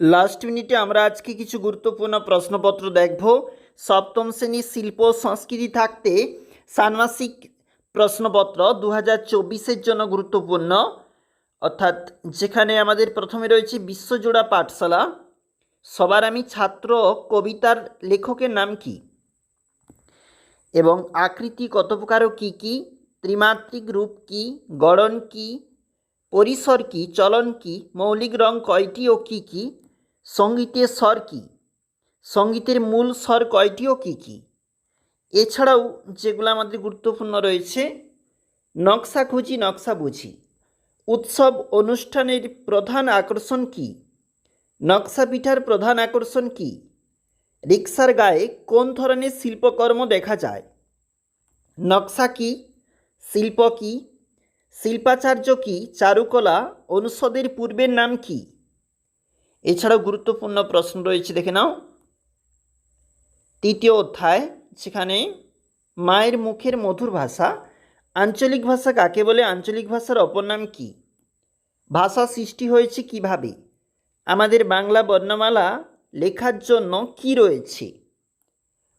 Last মিনিটে আমরা আজকে কিছু গুরুত্বপূর্ণ প্রশ্নপত্র দেখব। সপ্তম শ্রেণির শিল্প সংস্কৃতি থাকতে ষান্মাসিক প্রশ্নপত্র দু হাজার চব্বিশের জন্য গুরুত্বপূর্ণ। অর্থাৎ যেখানে আমাদের প্রথমে রয়েছে বিশ্বজোড়া পাঠশালা। সবার আমি ছাত্র কবিতার লেখকের নাম কি? এবং আকৃতি কত প্রকার কী কী? ত্রিমাত্রিক রূপ কী? গড়ন কী? পরিসর কী? চলন কী? মৌলিক রং কয়টি ও কী কী? সঙ্গীতের স্বর কী? সঙ্গীতের মূল স্বর কয়টি ও কী কী? এছাড়াও যেগুলো আমাদের গুরুত্বপূর্ণ রয়েছে, নকশা খুঁজি, নকশা বুঝি। উৎসব, অনুষ্ঠানের প্রধান আকর্ষণ কী? নকশা পিঠার প্রধান আকর্ষণ কী? রিক্সার গায়ে কোন ধরনের শিল্পকর্ম দেখা যায়? নকশা কী? শিল্প কী? শিল্পাচার্য কী? চারুকলা? অনুষদের পূর্বের নাম কি? এছাড়াও গুরুত্বপূর্ণ প্রশ্ন রয়েছে, দেখে নাও। তৃতীয় অধ্যায়, সেখানে মায়ের মুখের মধুর ভাষা। আঞ্চলিক ভাষা কাকে বলে? আঞ্চলিক ভাষার অপর নাম কী? ভাষা সৃষ্টি হয়েছে কীভাবে? আমাদের বাংলা বর্ণমালা লেখার জন্য কি রয়েছে?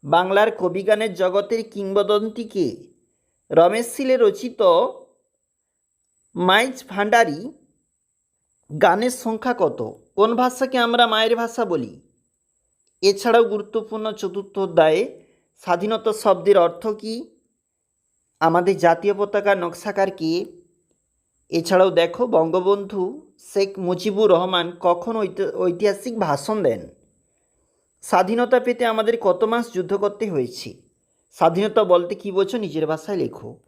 বাংলার কবিগানের জগতের কিংবদন্তিকে রমেশ শিলে রচিত মাইজ ভান্ডারি গানের সংখ্যা কত? কোন ভাষাকে আমরা মায়ের ভাষা বলি? এছাড়াও গুরুত্বপূর্ণ চতুর্থ অধ্যায়ে স্বাধীনতা শব্দের অর্থ কী? আমাদের জাতীয় পতাকার নকশাকার কে? এছাড়াও দেখো, বঙ্গবন্ধু শেখ মুজিবুর রহমান কখন ঐতি- ঐতিহাসিক ভাষণ দেন? স্বাধীনতা পেতে আমাদের কত মাস যুদ্ধ করতে হয়েছে? স্বাধীনতা বলতে কী বোঝো? নিজের ভাষায় লেখো।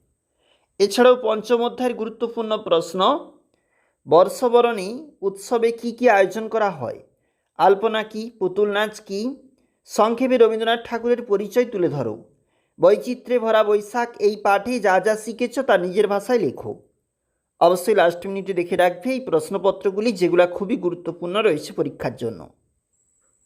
এছাড়াও পঞ্চম অধ্যায়ের গুরুত্বপূর্ণ প্রশ্ন বর্ষবরণী উৎসবে কি কি আয়োজন করা হয়? আলপনা কি, পুতুল নাচ কি? সংক্ষেপে রবীন্দ্রনাথ ঠাকুরের পরিচয় তুলে ধরো। বৈচিত্র্যে ভরা বৈশাখ, এই পাঠে যা যা শিখেছ তা নিজের ভাষায় লেখো। অবশ্যই লাস্ট মিনিটে দেখে রাখবে এই প্রশ্নপত্রগুলি, যেগুলো খুবই গুরুত্বপূর্ণ রয়েছে পরীক্ষার জন্য।